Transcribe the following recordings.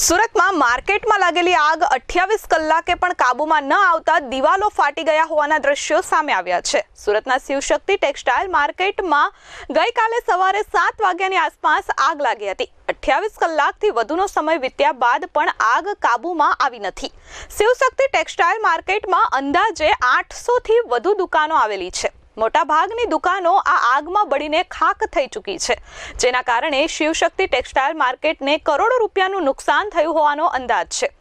સુરતમાં માર્કેટમાં લાગેલી આગ અઠ્યાવીસ કલાકે પણ કાબૂમાં ન આવતા દિવાલો ફાટી ગયા હોવાના દ્રશ્યો સામે આવ્યા છે. સુરતના શિવશક્તિ ટેક્સટાઇલ માર્કેટમાં ગઈકાલે સવારે સાત વાગ્યાની આસપાસ આગ લાગી હતી. અઠ્યાવીસ કલાકથી વધુનો સમય વીત્યા બાદ પણ આગ કાબૂમાં આવી નથી. શિવશક્તિ ટેક્સટાઇલ માર્કેટમાં અંદાજે આઠસોથી વધુ દુકાનો આવેલી છે. મોટાભાગની દુકાનો આ આગમાં બળીને ખાક થઈ ચૂકી છે. જેના કારણે શિવશક્તિ ટેક્સટાઇલ માર્કેટને કરોડો રૂપિયાનું નુકસાન થયું હોવાનો અંદાજ છે.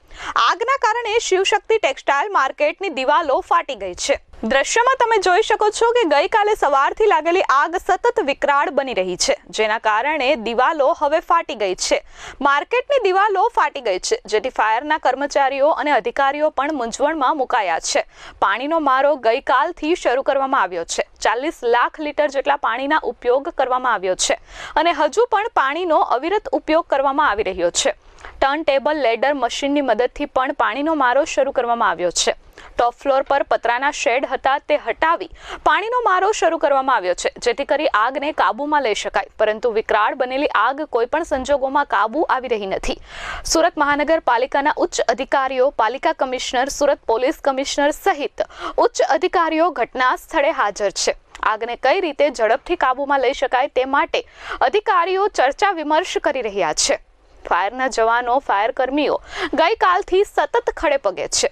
આગના કારણે શિવશક્તિ ટેક્સટાઇલ માર્કેટની દિવાલો ફાટી ગઈ છે. દ્રશ્યમાં તમે જોઈ શકો છો કે ગઈકાલે સવારથી લાગેલી આગ સતત વિકરાળ બની રહી છે, જેના કારણે દિવાલો હવે ફાટી ગઈ છે. માર્કેટની દિવાલો ફાટી ગઈ છે, જેથી ફાયરના કર્મચારીઓ અને અધિકારીઓ પણ મૂંઝવણમાં મુકાયા છે. પાણીનો મારો ગઈકાલથી શરૂ કરવામાં આવ્યો છે. ચાલીસ લાખ લીટર જેટલા પાણીના ઉપયોગ કરવામાં આવ્યો છે અને હજુ પણ પાણીનો અવિરત ઉપયોગ કરવામાં આવી રહ્યો છે. ટર્ન ટેબલ લેડર મશીનની મદદથી પણ પાણીનો મારો શરૂ કરવામાં આવ્યો છે. ટોપ ફ્લોર પર પતરાના શેડ હતા તે હટાવી પાણીનો મારો શરૂ કરવામાં આવ્યો છે. જેથી કરી આગને કાબૂમાં લઈ શકાય. પરંતુ વિકરાળ બનેલી આગ કોઈપણ સંજોગોમાં કાબુ આવી રહી નથી. સુરત મહાનગરપાલિકાના ઉચ્ચ અધિકારીઓ, પાલિકા કમિશનર, સુરત પોલીસ કમિશનર સહિત ઉચ્ચ અધિકારીઓ ઘટના સ્થળે હાજર છે. આગને કઈ રીતે ઝડપથી કાબૂમાં લઈ શકાય તે માટે અધિકારીઓ ચર્ચા વિમર્શ કરી રહ્યા છે. ફાયરના જવાનો ફાયર કર્મીઓ ગઈકાલથી સતત ખડે પગે છે.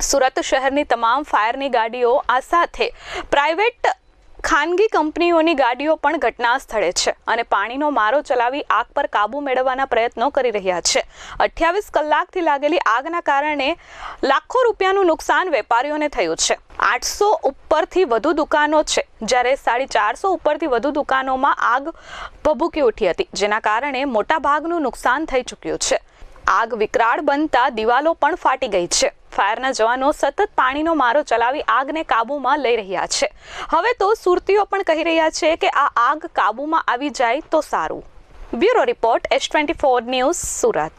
સુરત શહેરની તમામ ફાયરની ગાડીઓ આ સાથે પ્રાઇવેટ ખાનગી કંપનીઓની ગાડીઓ પણ ઘટના સ્થળે છે અને પાણીનો મારો ચલાવી આગ પર કાબુ મેળવવાના પ્રયત્નો કરી રહ્યા છે. અઠ્યાવીસ કલાકથી લાગેલી આગના કારણે લાખો રૂપિયાનું નુકસાન વેપારીઓને થયું છે. આઠસો ઉપરથી વધુ દુકાનો છે. જ્યારે સાડી ચારસો ઉપરથી વધુ દુકાનોમાં આગ ભભૂકી ઉઠી હતી, જેના કારણે મોટાભાગનું નુકસાન થઈ ચૂક્યું છે. આગ વિકરાળ બનતા દિવાલો પણ ફાટી ગઈ છે. ફાયરના જવાનો સતત પાણીનો મારો ચલાવી આગને કાબૂમાં લઈ રહ્યા છે. હવે તો સુરતીઓ પણ કહી રહ્યા છે કે આ આગ કાબૂમાં આવી જાય તો સારું. Bureau report S twenty four news Surat.